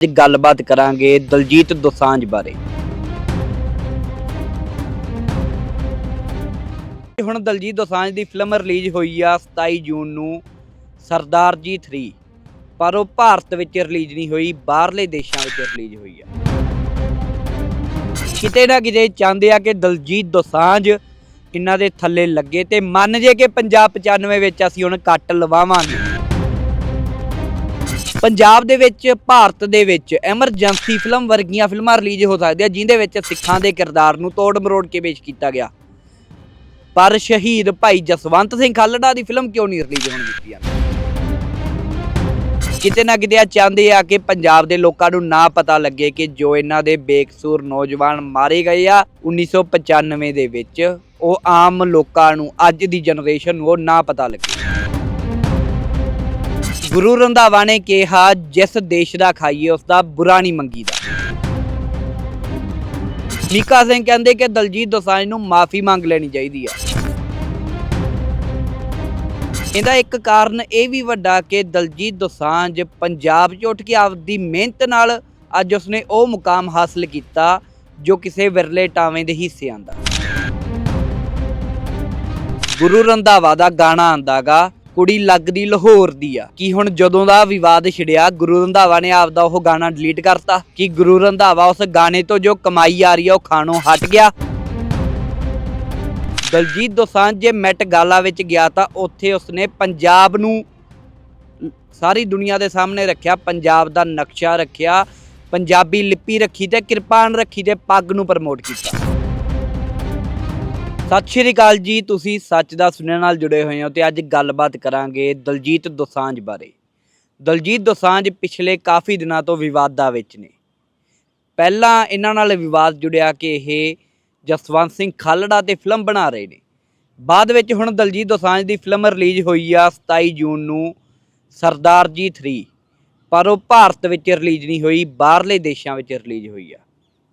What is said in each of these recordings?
ਅੱਜ ਗੱਲਬਾਤ ਕਰਾਂਗੇ ਦਲਜੀਤ ਦੋਸਾਂਝ ਬਾਰੇ। ਹੁਣ ਦਲਜੀਤ ਦੋਸਾਂਝ ਦੀ ਫਿਲਮ ਰਿਲੀਜ਼ ਹੋਈ ਆ 27 ਜੂਨ ਨੂੰ, ਸਰਦਾਰ ਜੀ 3 ਪਰ ਉਹ ਭਾਰਤ ਵਿੱਚ ਰਿਲੀਜ਼ ਨਹੀਂ ਹੋਈ, ਬਾਹਰਲੇ ਦੇਸ਼ਾਂ ਵਿੱਚ ਰਿਲੀਜ਼ ਹੋਈ ਆ। ਕਿਤੇ ਨਾ ਕਿਤੇ ਚਾਹੁੰਦੇ ਆ ਕਿ ਦਲਜੀਤ ਦੋਸਾਂਝ ਇਹਨਾਂ ਦੇ ਥੱਲੇ ਲੱਗੇ ਤੇ ਮੰਨ ਜੇ ਕਿ ਪੰਜਾਬ 95 ਵਿੱਚ ਅਸੀਂ ਹੁਣ ਕੱਟ ਲਵਾਵਾਂਗੇ। ਪੰਜਾਬ ਦੇ ਵਿੱਚ, ਭਾਰਤ ਦੇ ਵਿੱਚ ਐਮਰਜੈਂਸੀ ਫਿਲਮ ਵਰਗੀਆਂ ਫਿਲਮਾਂ ਰਿਲੀਜ਼ ਹੋ ਸਕਦੀਆਂ ਜਿਨ੍ਹਾਂ ਵਿੱਚ ਸਿੱਖਾਂ ਦੇ ਕਿਰਦਾਰ ਨੂੰ ਤੋੜ ਮਰੋੜ ਕੇ ਪੇਸ਼ ਕੀਤਾ ਗਿਆ। ਪਰ ਸ਼ਹੀਦ ਭਾਈ ਜਸਵੰਤ ਸਿੰਘ ਖਾਲੜਾ ਦੀ ਫਿਲਮ ਕਿਉਂ ਨਹੀਂ ਰਿਲੀਜ਼ ਹੋਣ ਦਿੱਤੀ ਜਾਂਦੀ? ਕਿਤੇ ਨਾ ਕਿਤੇ ਆ ਚਾਹੁੰਦੇ ਆ ਕਿ ਪੰਜਾਬ ਦੇ ਲੋਕਾਂ ਨੂੰ ਨਾ ਪਤਾ ਲੱਗੇ ਕਿ ਜੋ ਇਹਨਾਂ ਦੇ ਬੇਕਸੂਰ ਨੌਜਵਾਨ ਮਾਰੇ ਗਏ ਆ 1995 ਦੇ ਵਿੱਚ, ਉਹ ਆਮ ਲੋਕਾਂ ਨੂੰ, ਅੱਜ ਦੀ ਜਨਰੇਸ਼ਨ ਨੂੰ ਉਹ ਨਾ ਪਤਾ ਲੱਗੇ। ਗੁਰੂ ਰੰਧਾਵਾ ਨੇ ਕਿਹਾ, ਜਿਸ ਦੇਸ਼ ਦਾ ਖਾਈਏ ਉਸ ਦਾ ਬੁਰਾ ਨਹੀਂ ਮੰਗੀਦਾ। ਮੀਕਾ ਸਿੰਘ ਕਹਿੰਦੇ ਕਿ ਦਲਜੀਤ ਦੋਸਾਂਝ ਨੂੰ ਮਾਫੀ ਮੰਗ ਲੈਣੀ ਚਾਹੀਦੀ ਆ। ਇਹਦਾ ਇੱਕ ਕਾਰਨ ਇਹ ਵੀ ਵੱਡਾ ਕਿ ਦਲਜੀਤ ਦੋਸਾਂਝ ਪੰਜਾਬ 'ਚ ਉੱਠ ਕੇ ਆਪਦੀ ਮਿਹਨਤ ਨਾਲ ਅੱਜ ਉਸਨੇ ਉਹ ਮੁਕਾਮ ਹਾਸਲ ਕੀਤਾ, ਜੋ ਕਿਸੇ ਵਿਰਲੇ ਟਾਵੇਂ ਦੇ ਹਿੱਸੇ ਆਂਦਾ ਗੁਰੂ ਰੰਧਾਵਾ ਦਾ ਗਾਣਾ ਆਂਦਾਗਾ ਕੁੜੀ ਲੱਗਦੀ ਲਾਹੌਰ ਦੀ ਆ। ਕੀ ਹੁਣ ਜਦੋਂ ਦਾ ਵਿਵਾਦ ਛਿੜਿਆ, ਗੁਰੂ ਰੰਧਾਵਾ ਨੇ ਆਪਦਾ ਉਹ ਗਾਣਾ ਡਿਲੀਟ ਕਰਤਾ। ਕਿ ਗੁਰੂ ਰੰਧਾਵਾ ਉਸ ਗਾਣੇ ਤੋਂ ਜੋ ਕਮਾਈ ਆ ਰਹੀ ਆ, ਉਹ ਖਾਣੋਂ ਹਟ ਗਿਆ? ਦਲਜੀਤ ਦੋਸਾਂਝ ਜੇ ਮੈਟ ਗਾਲਾ ਵਿੱਚ ਗਿਆ ਤਾਂ ਉੱਥੇ ਉਸਨੇ ਪੰਜਾਬ ਨੂੰ ਸਾਰੀ ਦੁਨੀਆ ਦੇ ਸਾਹਮਣੇ ਰੱਖਿਆ, ਪੰਜਾਬ ਦਾ ਨਕਸ਼ਾ ਰੱਖਿਆ, ਪੰਜਾਬੀ ਲਿਪੀ ਰੱਖੀ ਤੇ ਕਿਰਪਾਨ ਰੱਖੀ ਤੇ ਪੱਗ ਨੂੰ ਪ੍ਰਮੋਟ ਕੀਤਾ। ਸਤਿ ਸ਼੍ਰੀ ਅਕਾਲ ਜੀ, ਤੁਸੀਂ ਸੱਚ ਦਾ ਸੁਣਨ ਨਾਲ ਜੁੜੇ ਹੋਏ ਹੋ ਤੇ ਅੱਜ ਗੱਲਬਾਤ ਕਰਾਂਗੇ ਦਲਜੀਤ ਦੋਸਾਂਝ ਬਾਰੇ। ਦਲਜੀਤ ਦੋਸਾਂਝ ਪਿਛਲੇ ਕਾਫੀ ਦਿਨਾਂ ਤੋਂ ਵਿਵਾਦਾਂ ਵਿੱਚ ਨੇ। ਪਹਿਲਾਂ ਇਹਨਾਂ ਨਾਲ ਵਿਵਾਦ ਜੁੜਿਆ ਕਿ ਇਹ ਜਸਵੰਤ ਸਿੰਘ ਖਾਲੜਾ ਤੇ ਫਿਲਮ ਬਣਾ ਰਹੇ ਨੇ। ਬਾਅਦ ਵਿੱਚ ਹੁਣ ਦਲਜੀਤ ਦੋਸਾਂਝ ਦੀ ਫਿਲਮ ਰਿਲੀਜ਼ ਹੋਈ ਆ 27 ਜੂਨ ਨੂੰ ਸਰਦਾਰ ਜੀ 3 ਪਰ ਉਹ ਭਾਰਤ ਵਿੱਚ ਰਿਲੀਜ਼ ਨਹੀਂ ਹੋਈ, ਬਾਹਰਲੇ ਦੇਸ਼ਾਂ ਵਿੱਚ ਰਿਲੀਜ਼ ਹੋਈ ਆ।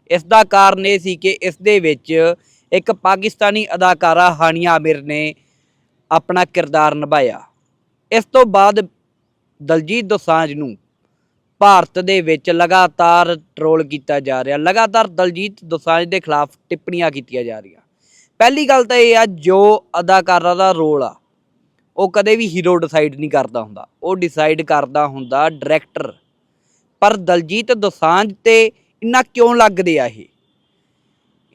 ਇਸ ਦਾ ਕਾਰਨ ਇਹ ਸੀ ਕਿ ਇਸ ਦੇ ਵਿੱਚ ਇੱਕ ਪਾਕਿਸਤਾਨੀ ਅਦਾਕਾਰਾ ਹਾਨੀਆ ਆਮਿਰ ਨੇ ਆਪਣਾ ਕਿਰਦਾਰ ਨਿਭਾਇਆ। ਇਸ ਤੋਂ ਬਾਅਦ ਦਲਜੀਤ ਦੋਸਾਂਝ ਨੂੰ ਭਾਰਤ ਦੇ ਵਿੱਚ ਲਗਾਤਾਰ ਟਰੋਲ ਕੀਤਾ ਜਾ ਰਿਹਾ। ਲਗਾਤਾਰ ਦਲਜੀਤ ਦੋਸਾਂਝ ਦੇ ਖਿਲਾਫ ਟਿੱਪਣੀਆਂ ਕੀਤੀਆਂ ਜਾ ਰਹੀਆਂ। ਪਹਿਲੀ ਗੱਲ ਤਾਂ ਇਹ ਆ, ਜੋ ਅਦਾਕਾਰਾ ਦਾ ਰੋਲ ਆ, ਉਹ ਕਦੇ ਵੀ ਹੀਰੋ ਡਿਸਾਈਡ ਨਹੀਂ ਕਰਦਾ ਹੁੰਦਾ। ਉਹ ਡਿਸਾਈਡ ਕਰਦਾ ਹੁੰਦਾ ਡਾਇਰੈਕਟਰ ਪਰ ਦਲਜੀਤ ਦੋਸਾਂਝ ਤੇ ਇੰਨਾ ਕਿਉਂ ਲੱਗਦੇ ਆ ਇਹ?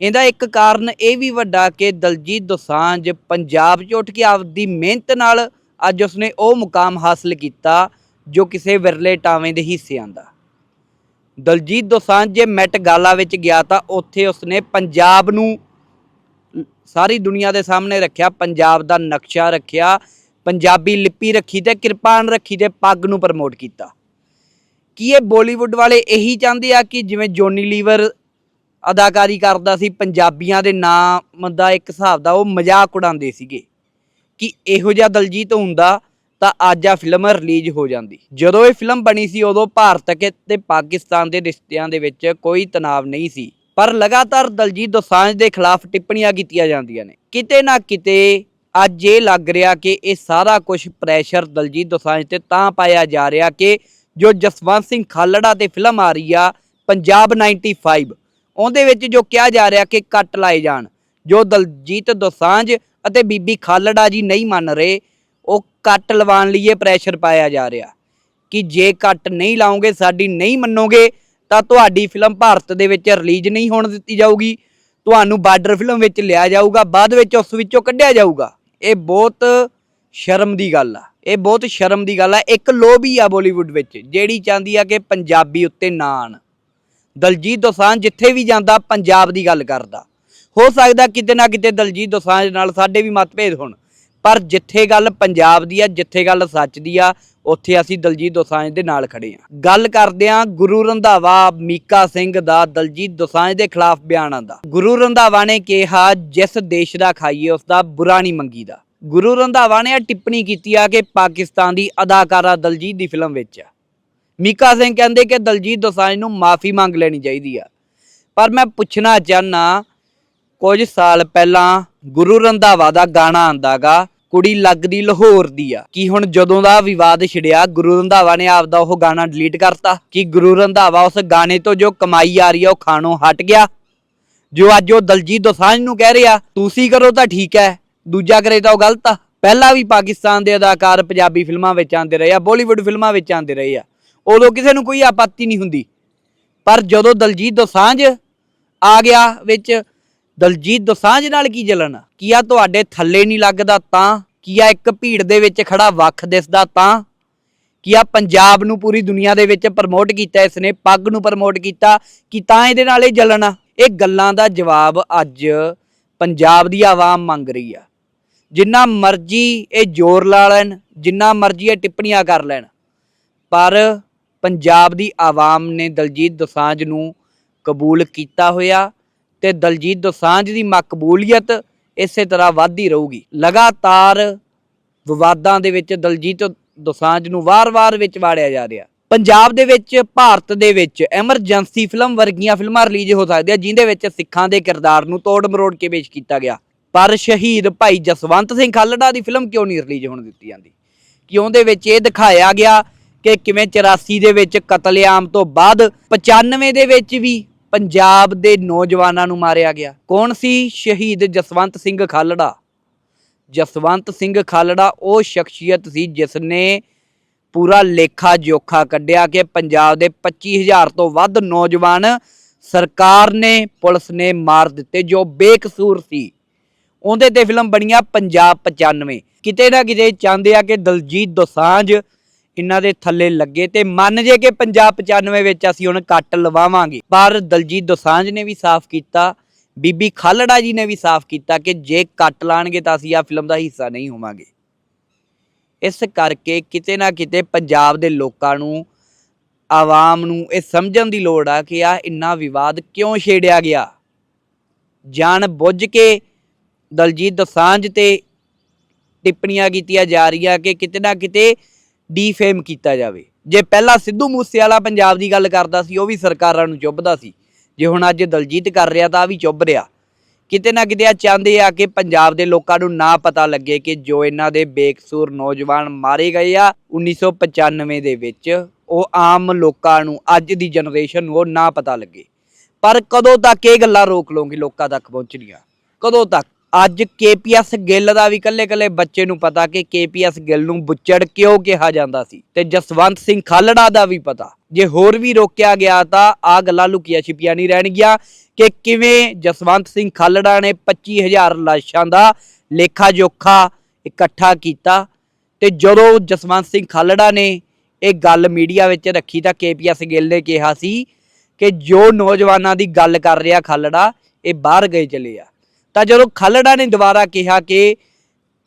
ਇਹਦਾ ਇੱਕ ਕਾਰਨ ਇਹ ਵੀ ਵੱਡਾ ਕਿ ਦਲਜੀਤ ਦੋਸਾਂਝ ਪੰਜਾਬ 'ਚ ਉੱਠ ਕੇ ਆਪਦੀ ਮਿਹਨਤ ਨਾਲ ਅੱਜ ਉਸਨੇ ਉਹ ਮੁਕਾਮ ਹਾਸਲ ਕੀਤਾ ਜੋ ਕਿਸੇ ਵਿਰਲੇ ਟਾਵੇਂ ਦੇ ਹਿੱਸੇ ਆਂਦਾ ਦਲਜੀਤ ਦੋਸਾਂਝ ਜੇ ਮੈਟ ਗਾਲਾ ਵਿੱਚ ਗਿਆ ਤਾਂ ਉੱਥੇ ਉਸਨੇ ਪੰਜਾਬ ਨੂੰ ਸਾਰੀ ਦੁਨੀਆ ਦੇ ਸਾਹਮਣੇ ਰੱਖਿਆ, ਪੰਜਾਬ ਦਾ ਨਕਸ਼ਾ ਰੱਖਿਆ, ਪੰਜਾਬੀ ਲਿਪੀ ਰੱਖੀ ਤੇ ਕਿਰਪਾਨ ਰੱਖੀ ਤੇ ਪੱਗ ਨੂੰ ਪ੍ਰਮੋਟ ਕੀਤਾ। ਕੀ ਇਹ ਬਾਲੀਵੁੱਡ ਵਾਲੇ ਇਹੀ ਚਾਹੁੰਦੇ ਆ ਕਿ ਜਿਵੇਂ ਜੋਨੀ ਲੀਵਰ ਅਦਾਕਾਰੀ ਕਰਦਾ ਸੀ, ਪੰਜਾਬੀਆਂ ਦੇ ਨਾਮ ਦਾ ਇੱਕ ਹਿਸਾਬ ਦਾ ਉਹ ਮਜ਼ਾਕ ਉਡਾਉਂਦੇ ਸੀਗੇ ਕਿ ਇਹੋ ਜਿਹਾ ਦਲਜੀਤ ਹੁੰਦਾ ਤਾਂ ਅੱਜ ਆ ਫਿਲਮ ਰਿਲੀਜ਼ ਹੋ ਜਾਂਦੀ। ਜਦੋਂ ਇਹ ਫਿਲਮ ਬਣੀ ਸੀ, ਉਦੋਂ ਭਾਰਤ ਕੇ ਤੇ ਪਾਕਿਸਤਾਨ ਦੇ ਰਿਸ਼ਤਿਆਂ ਦੇ ਵਿੱਚ ਕੋਈ ਤਣਾਅ ਨਹੀਂ ਸੀ। ਪਰ ਲਗਾਤਾਰ ਦਲਜੀਤ ਦੋਸਾਂਝ ਦੇ ਖਿਲਾਫ ਟਿੱਪਣੀਆਂ ਕੀਤੀਆਂ ਜਾਂਦੀਆਂ ਨੇ। ਕਿਤੇ ਨਾ ਕਿਤੇ ਅੱਜ ਇਹ ਲੱਗ ਰਿਹਾ ਕਿ ਇਹ ਸਾਰਾ ਕੁਝ ਪ੍ਰੈਸ਼ਰ ਦਲਜੀਤ ਦੋਸਾਂਝ ਤੇ ਤਾਂ ਪਾਇਆ ਜਾ ਰਿਹਾ ਕਿ ਜੋ ਜਸਵੰਤ ਸਿੰਘ ਖਾਲੜਾ ਤੇ ਫਿਲਮ ਆ ਰਹੀ ਆ, ਪੰਜਾਬ 95 ਉਹਦੇ ਵਿੱਚ ਜੋ ਕਿਹਾ ਜਾ ਰਿਹਾ ਕਿ ਕੱਟ ਲਾਏ ਜਾਣ, ਜੋ ਦਲਜੀਤ ਦੋਸਾਂਝ ਅਤੇ ਬੀਬੀ ਖਾਲੜਾ ਜੀ ਨਹੀਂ ਮੰਨ ਰਹੇ, ਉਹ ਕੱਟ ਲਵਾਉਣ ਲਈ ਇਹ ਪ੍ਰੈਸ਼ਰ ਪਾਇਆ ਜਾ ਰਿਹਾ ਕਿ ਜੇ ਕੱਟ ਨਹੀਂ ਲਾਉਂਗੇ, ਸਾਡੀ ਨਹੀਂ ਮੰਨੋਗੇ, ਤਾਂ ਤੁਹਾਡੀ ਫਿਲਮ ਭਾਰਤ ਦੇ ਵਿੱਚ ਰਿਲੀਜ਼ ਨਹੀਂ ਹੋਣ ਦਿੱਤੀ ਜਾਊਗੀ, ਤੁਹਾਨੂੰ ਬਾਰਡਰ ਫਿਲਮ ਵਿੱਚ ਲਿਆ ਜਾਊਗਾ, ਬਾਅਦ ਵਿੱਚ ਉਸ ਵਿੱਚੋਂ ਕੱਢਿਆ ਜਾਊਗਾ। ਇਹ ਬਹੁਤ ਸ਼ਰਮ ਦੀ ਗੱਲ ਆ, ਇਹ ਬਹੁਤ ਸ਼ਰਮ ਦੀ ਗੱਲ ਆ। ਇੱਕ ਲੋਭੀ ਆ ਬਾਲੀਵੁੱਡ ਵਿੱਚ, ਜਿਹੜੀ ਚਾਹੁੰਦੀ ਆ ਕਿ ਪੰਜਾਬੀ ਉੱਤੇ ਨਾ ਆਣ। ਦਲਜੀਤ ਦੋਸਾਂਝ ਜਿੱਥੇ ਵੀ ਜਾਂਦਾ ਪੰਜਾਬ ਦੀ ਗੱਲ ਕਰਦਾ। ਹੋ ਸਕਦਾ ਕਿਤੇ ਨਾ ਕਿਤੇ ਦਲਜੀਤ ਦੋਸਾਂਝ ਨਾਲ ਸਾਡੇ ਵੀ ਮਤਭੇਦ ਹੋਣ। ਪਰ ਜਿੱਥੇ ਗੱਲ ਪੰਜਾਬ ਦੀ ਆ, ਜਿੱਥੇ ਗੱਲ ਸੱਚ ਦੀ ਆ, ਉੱਥੇ ਅਸੀਂ ਦਲਜੀਤ ਦੋਸਾਂਝ ਦੇ ਨਾਲ ਖੜੇ ਆ। ਗੱਲ ਕਰਦੇ ਆ ਗੁਰੂ ਰੰਧਾਵਾ ਮੀਕਾ ਸਿੰਘ ਦਾ, ਦਲਜੀਤ ਦੋਸਾਂਝ ਦੇ ਖਿਲਾਫ ਬਿਆਨ ਆਂਦਾ ਗੁਰੂ ਰੰਧਾਵਾ ਨੇ ਕਿਹਾ, ਜਿਸ ਦੇਸ਼ ਦਾ ਖਾਈਏ, ਉਸ ਦਾ ਬੁਰਾ ਨਹੀਂ ਮੰਗੀਦਾ। ਗੁਰੂ ਰੰਧਾਵਾ ਨੇ ਇਹ ਟਿੱਪਣੀ ਕੀਤੀ ਆ ਕਿ ਪਾਕਿਸਤਾਨ ਦੀ ਅਦਾਕਾਰਾ ਦਲਜੀਤ ਦੀ ਫਿਲਮ ਵਿੱਚ ਆ। ਮੀਕਾ ਸਿੰਘ ਕਹਿੰਦੇ ਕਿ ਦਲਜੀਤ ਦੋਸਾਂਝ ਨੂੰ ਮਾਫੀ ਮੰਗ ਲੈਣੀ ਚਾਹੀਦੀ ਆ। ਪਰ ਮੈਂ ਪੁੱਛਣਾ ਚਾਹਨਾ, ਕੁਝ ਸਾਲ ਪਹਿਲਾਂ ਗੁਰੂ ਰੰਧਾਵਾ ਦਾ ਗਾਣਾ ਆਂਦਾਗਾ ਕੁੜੀ ਲੱਗਦੀ ਲਾਹੌਰ ਦੀ ਆ। ਕੀ ਹੁਣ ਜਦੋਂ ਦਾ ਵਿਵਾਦ ਛਿੜਿਆ, ਗੁਰੂ ਰੰਧਾਵਾ ਨੇ ਆਪਦਾ ਉਹ ਗਾਣਾ ਡਿਲੀਟ ਕਰਤਾ? ਕਿ ਗੁਰੂ ਰੰਧਾਵਾ ਉਸ ਗਾਣੇ ਤੋਂ ਜੋ ਕਮਾਈ ਆ ਰਹੀ ਆ, ਉਹ ਖਾਣੋਂ ਹਟ ਗਿਆ? ਜੋ ਅੱਜ ਉਹ ਦਲਜੀਤ ਦੋਸਾਂਝ ਨੂੰ ਕਹਿ ਰਿਹਾ ਤੁਸੀਂ ਕਰੋ ਤਾਂ ਠੀਕ ਹੈ ਦੂਜਾ ਕਰੇ ਤਾਂ ਉਹ ਗਲਤ ਆ। ਪਹਿਲਾਂ ਵੀ ਪਾਕਿਸਤਾਨ ਦੇ ਅਦਾਕਾਰ ਪੰਜਾਬੀ ਫਿਲਮਾਂ ਵਿੱਚ ਆਉਂਦੇ ਰਹੇ ਆ, ਬਾਲੀਵੁੱਡ ਫਿਲਮਾਂ ਵਿੱਚ ਆਉਂਦੇ ਰਹੇ ਆ। ਉਦੋਂ ਕਿਸੇ ਨੂੰ ਕੋਈ ਆਪੱਤੀ ਨਹੀਂ ਹੁੰਦੀ। ਪਰ ਜਦੋਂ ਦਲਜੀਤ ਦੋਸਾਂਝ ਆ ਗਿਆ ਵਿੱਚ, ਦਲਜੀਤ ਦੋਸਾਂਝ ਨਾਲ ਕੀ ਜਲਨ ਕੀ ਆ ਤੁਹਾਡੇ ਥੱਲੇ ਨਹੀਂ ਲੱਗਦਾ ਤਾਂ? ਕੀ ਆ ਇੱਕ ਭੀੜ ਦੇ ਵਿੱਚ ਖੜਾ ਵੱਖ ਦਿਸਦਾ ਤਾਂ? ਕੀ ਆ ਪੰਜਾਬ ਨੂੰ ਪੂਰੀ ਦੁਨੀਆ ਦੇ ਵਿੱਚ ਪ੍ਰਮੋਟ ਕੀਤਾ ਇਸ ਨੇ ਪੱਗ ਨੂੰ ਪ੍ਰਮੋਟ ਕੀਤਾ, ਕਿ ਤਾਂ ਇਹਦੇ ਨਾਲ ਇਹ ਜਲਨ ਆ ਇਹ ਗੱਲਾਂ ਦਾ ਜਵਾਬ ਅੱਜ ਪੰਜਾਬ ਦੀ ਆਵਾਮ ਮੰਗ ਰਹੀ ਆ। ਜਿੰਨਾ ਮਰਜ਼ੀ ਇਹ ਜ਼ੋਰ ਲਾ ਲੈਣ, ਜਿੰਨਾ ਮਰਜ਼ੀ ਇਹ ਟਿੱਪਣੀਆਂ ਕਰ ਲੈਣ, ਪਰ ਪੰਜਾਬ ਦੀ ਆਵਾਮ ਨੇ ਦਲਜੀਤ ਦੋਸਾਂਝ ਨੂੰ ਕਬੂਲ ਕੀਤਾ ਹੋਇਆ ਤੇ ਦਲਜੀਤ ਦੋਸਾਂਝ ਦੀ ਮਕਬੂਲੀਅਤ ਇਸੇ ਤਰ੍ਹਾਂ ਵੱਧਦੀ ਰਹੂਗੀ। ਲਗਾਤਾਰ ਵਿਵਾਦਾਂ ਦੇ ਵਿੱਚ ਦਲਜੀਤ ਦੋਸਾਂਝ ਨੂੰ ਵਾਰ-ਵਾਰ ਵਿੱਚ ਵਾੜਿਆ ਜਾ ਰਿਹਾ। ਪੰਜਾਬ ਦੇ ਵਿੱਚ, ਭਾਰਤ ਦੇ ਵਿੱਚ ਐਮਰਜੈਂਸੀ ਫਿਲਮ ਵਰਗੀਆਂ ਫਿਲਮਾਂ ਰਿਲੀਜ਼ ਹੋ ਸਕਦੀਆਂ ਜਿਨ੍ਹਾਂ ਵਿੱਚ ਸਿੱਖਾਂ ਦੇ ਕਿਰਦਾਰ ਨੂੰ ਤੋੜ ਮਰੋੜ ਕੇ ਪੇਸ਼ ਕੀਤਾ ਗਿਆ। ਪਰ ਸ਼ਹੀਦ ਭਾਈ ਜਸਵੰਤ ਸਿੰਘ ਖਾਲੜਾ ਦੀ ਫਿਲਮ ਕਿਉਂ ਨਹੀਂ ਰਿਲੀਜ਼ ਹੋਣ ਦਿੱਤੀ ਜਾਂਦੀ? ਕਿਉਂ ਦੇ ਵਿੱਚ ਇਹ ਦਿਖਾਇਆ ਗਿਆ ਕਿ ਕਿਵੇਂ 84 ਦੇ ਵਿੱਚ ਕਤਲੇਆਮ ਤੋਂ ਬਾਅਦ 95 ਦੇ ਵਿੱਚ ਵੀ ਪੰਜਾਬ ਦੇ ਨੌਜਵਾਨਾਂ ਨੂੰ ਮਾਰਿਆ ਗਿਆ। ਕੌਣ ਸੀ? ਸ਼ਹੀਦ ਜਸਵੰਤ ਸਿੰਘ ਖਾਲੜਾ। ਜਸਵੰਤ ਸਿੰਘ ਖਾਲੜਾ ਉਹ ਸ਼ਖਸੀਅਤ ਸੀ ਜਿਸ ਨੇ ਪੂਰਾ ਲੇਖਾ ਜੋਖਾ ਕੱਢਿਆ ਕਿ ਪੰਜਾਬ ਦੇ 25000 ਤੋਂ ਵੱਧ ਨੌਜਵਾਨ ਸਰਕਾਰ ਨੇ, ਪੁਲਿਸ ਨੇ ਮਾਰ ਦਿੱਤੇ, ਜੋ ਬੇਕਸੂਰ ਸੀ। ਉਹਦੇ ਤੇ ਫਿਲਮ ਬਣੀਆਂ ਪੰਜਾਬ 95 ਕਿਤੇ ਨਾ ਕਿਤੇ ਚਾਹੁੰਦੇ ਆ ਕਿ ਦਲਜੀਤ ਦੋਸਾਂਝ ਇਹਨਾਂ ਦੇ ਥੱਲੇ ਲੱਗੇ ਤੇ ਮੰਨ ਜੇ ਕਿ ਪੰਜਾਬ 95 ਵਿੱਚ ਅਸੀਂ ਹੁਣ ਕੱਟ ਲਵਾਵਾਂਗੇ। ਪਰ ਦਲਜੀਤ ਦੋਸਾਂਝ ਨੇ ਵੀ ਸਾਫ਼ ਕੀਤਾ, ਬੀਬੀ ਖਾਲੜਾ ਜੀ ਨੇ ਵੀ ਸਾਫ਼ ਕੀਤਾ ਕਿ ਜੇ ਕੱਟ ਲਾਣਗੇ ਤਾਂ ਅਸੀਂ ਆ ਫਿਲਮ ਦਾ ਹਿੱਸਾ ਨਹੀਂ ਹੋਵਾਂਗੇ। ਇਸ ਕਰਕੇ ਕਿਤੇ ਨਾ ਕਿਤੇ ਪੰਜਾਬ ਦੇ ਲੋਕਾਂ ਨੂੰ, ਆਵਾਮ ਨੂੰ ਇਹ ਸਮਝਣ ਦੀ ਲੋੜ ਆ ਕਿ ਆ ਇੰਨਾ ਵਿਵਾਦ ਕਿਉਂ ਛੇੜਿਆ ਗਿਆ? ਜਾਣ ਬੁੱਝ ਕੇ ਦਲਜੀਤ ਦੋਸਾਂਝ ਤੇ ਟਿੱਪਣੀਆਂ ਕੀਤੀਆਂ ਜਾ ਰਹੀਆਂ ਕਿ ਕਿਤੇ ਨਾ ਕਿਤੇ ਡੀਫੇਮ ਕੀਤਾ ਜਾਵੇ। ਜੇ ਪਹਿਲਾਂ ਸਿੱਧੂ ਮੂਸੇਵਾਲਾ ਪੰਜਾਬ ਦੀ ਗੱਲ ਕਰਦਾ ਸੀ, ਉਹ ਵੀ ਸਰਕਾਰਾਂ ਨੂੰ ਚੁੱਭਦਾ ਸੀ। ਜੇ ਹੁਣ ਅੱਜ ਦਲਜੀਤ ਕਰ ਰਿਹਾ ਤਾਂ ਆ ਵੀ ਚੁੱਭ ਰਿਹਾ। ਕਿਤੇ ਨਾ ਕਿਤੇ ਆ ਚਾਹੁੰਦੇ ਆ ਕਿ ਪੰਜਾਬ ਦੇ ਲੋਕਾਂ ਨੂੰ ਨਾ ਪਤਾ ਲੱਗੇ ਕਿ ਜੋ ਇਹਨਾਂ ਦੇ ਬੇਕਸੂਰ ਨੌਜਵਾਨ ਮਾਰੇ ਗਏ ਆ 1995 ਦੇ ਵਿੱਚ, ਉਹ ਆਮ ਲੋਕਾਂ ਨੂੰ, ਅੱਜ ਦੀ ਜਨਰੇਸ਼ਨ ਨੂੰ ਉਹ ਨਾ ਪਤਾ ਲੱਗੇ। ਪਰ ਕਦੋਂ ਤੱਕ ਇਹ ਗੱਲਾਂ ਰੋਕ ਲਓਗੇ ਲੋਕਾਂ ਤੱਕ ਪਹੁੰਚਣੀਆਂ? ਕਦੋਂ ਤੱਕ? ਅੱਜ ਕੇਪੀਐਸ ਗਿੱਲ ਦਾ ਵੀ ਕੱਲੇ ਕੱਲੇ ਬੱਚੇ ਨੂੰ ਪਤਾ ਕਿ ਕੇਪੀਐਸ ਗਿੱਲ ਨੂੰ ਬੁੱਚੜ ਕਿਉਂ ਕਿਹਾ ਜਾਂਦਾ ਸੀ? ਤੇ ਜਸਵੰਤ ਸਿੰਘ ਖਾਲੜਾ ਦਾ ਵੀ ਪਤਾ। ਜੇ ਹੋਰ ਵੀ ਰੋਕਿਆ ਗਿਆ ਤਾਂ ਆ ਗੱਲਾਂ ਲੁਕੀਆਂ ਛਿਪੀਆਂ ਨਹੀਂ ਰਹਿਣਗੀਆਂ ਕਿ ਕਿਵੇਂ ਜਸਵੰਤ ਸਿੰਘ ਖਾਲੜਾ ਨੇ 25000 ਲਾਸ਼ਾਂ ਦਾ ਲੇਖਾ ਜੋਖਾ ਇਕੱਠਾ ਕੀਤਾ। ਤੇ ਜਦੋਂ ਜਸਵੰਤ ਸਿੰਘ ਖਾਲੜਾ ਨੇ ਇਹ ਗੱਲ ਮੀਡੀਆ ਵਿੱਚ ਰੱਖੀ ਤਾਂ ਕੇਪੀਐਸ ਗਿੱਲ ਨੇ ਕਿਹਾ ਸੀ ਕਿ ਜੋ ਨੌਜਵਾਨਾਂ ਦੀ ਗੱਲ ਕਰ ਰਿਹਾ ਖਾਲੜਾ, ਇਹ ਬਾਹਰ ਗਏ ਚਲੇ ਆ। ਤਾਂ ਜਦੋਂ ਖਾਲੜਾ ਨੇ ਦੁਬਾਰਾ ਕਿਹਾ ਕਿ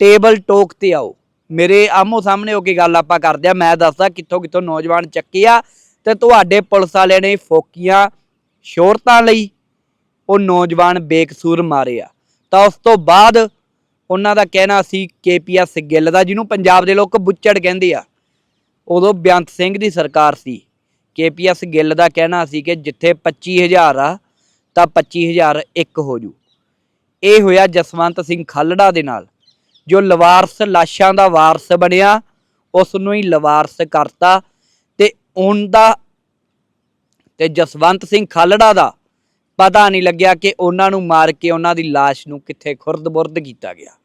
ਟੇਬਲ ਟੋਕ ਤੇ ਆਓ, ਮੇਰੇ ਆਮੋ ਸਾਹਮਣੇ ਹੋ ਕੇ ਗੱਲ ਆਪਾਂ ਕਰਦੇ ਆ ਮੈਂ ਦੱਸਦਾ ਕਿੱਥੋਂ ਕਿੱਥੋਂ ਨੌਜਵਾਨ ਚੱਕੇ ਆ ਤੇ ਤੁਹਾਡੇ ਪੁਲਿਸ ਵਾਲਿਆਂ ਨੇ ਫੋਕੀਆਂ ਸ਼ੋਰਤਾਂ ਲਈ ਉਹ ਨੌਜਵਾਨ ਬੇਕਸੂਰ ਮਾਰੇ ਆ। ਤਾਂ ਉਸ ਤੋਂ ਬਾਅਦ ਉਹਨਾਂ ਦਾ ਕਹਿਣਾ ਸੀ ਕੇਪੀਐਸ ਗਿੱਲ ਦਾ, ਜਿਹਨੂੰ ਪੰਜਾਬ ਦੇ ਲੋਕ ਬੁੱਚੜ ਕਹਿੰਦੇ ਆ। ਉਦੋਂ ਬੇਅੰਤ ਸਿੰਘ ਦੀ ਸਰਕਾਰ ਸੀ। ਕੇਪੀਐਸ ਗਿੱਲ ਦਾ ਕਹਿਣਾ ਸੀ ਕਿ ਜਿੱਥੇ 25000 ਆ, ਤਾਂ 25000 ਇੱਕ ਹੋ ਜੂ। ਇਹ ਹੋਇਆ ਜਸਵੰਤ ਸਿੰਘ ਖਾਲੜਾ ਦੇ ਨਾਲ, ਜੋ ਲਵਾਰਸ ਲਾਸ਼ਾਂ ਦਾ ਵਾਰਸ ਬਣਿਆ ਉਸ ਨੂੰ ਹੀ ਲਵਾਰਸ ਕਰਤਾ ਤੇ ਉਹਦਾ ਤੇ ਜਸਵੰਤ ਸਿੰਘ ਖਾਲੜਾ ਦਾ ਪਤਾ ਨਹੀਂ ਲੱਗਿਆ ਕਿ ਉਹਨਾਂ ਨੂੰ ਮਾਰ ਕੇ ਉਹਨਾਂ ਦੀ ਲਾਸ਼ ਨੂੰ ਕਿੱਥੇ ਖੁਰਦ-ਬੁਰਦ ਕੀਤਾ ਗਿਆ।